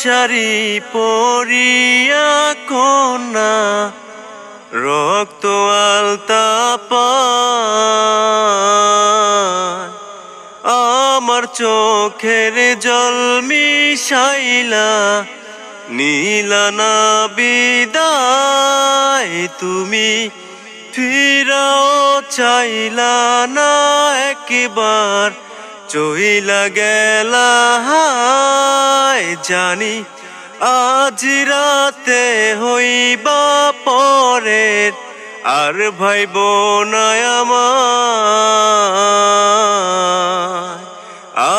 শাড়ি পরিয়া কন্যা, রক্ত আলতা আমার চোখের জল মিশাইলা নীলানা বিদায়, তুমি ফিরাও চাইলা না একবার। চইলা গেলা জানি আজ রাতে হইবা পরের, আর ভাই বোনায় আমার আ।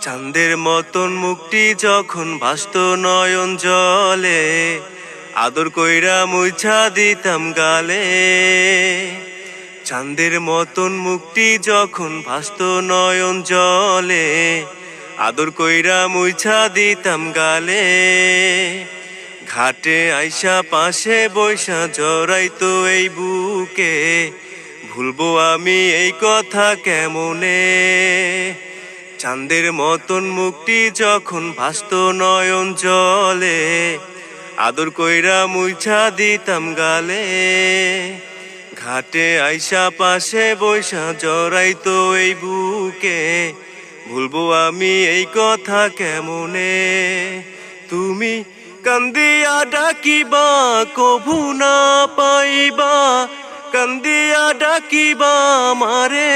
চাঁদের মতন মুক্তি যখন ভাসত নয়ন জলে আদর কইরা মুছা দিতাম গালে। চাঁদের মতন মুক্তি যখন ভাসত নয়ন জলে, আদর কইরা মুছা দিতাম গালে। ঘাটে আইসা পাশে বৈশা জড়াইতো এই বুকে, ভুলবো আমি এই কথা কেমনে? চাঁদের মতন মুক্তি যখন ভাসত নয়ন জলে আদর কইরা মুইছা দিতাম গালে। ঘাটে আইসা পাশে বৈশা জড়াইতো এই বুকে। ভুলবো আমি এই কথা কেমনে? তুমি কান্দিয়া ডাকিবা, কভু না পাইবা। কান্দিয়া ডাকিবা, মারে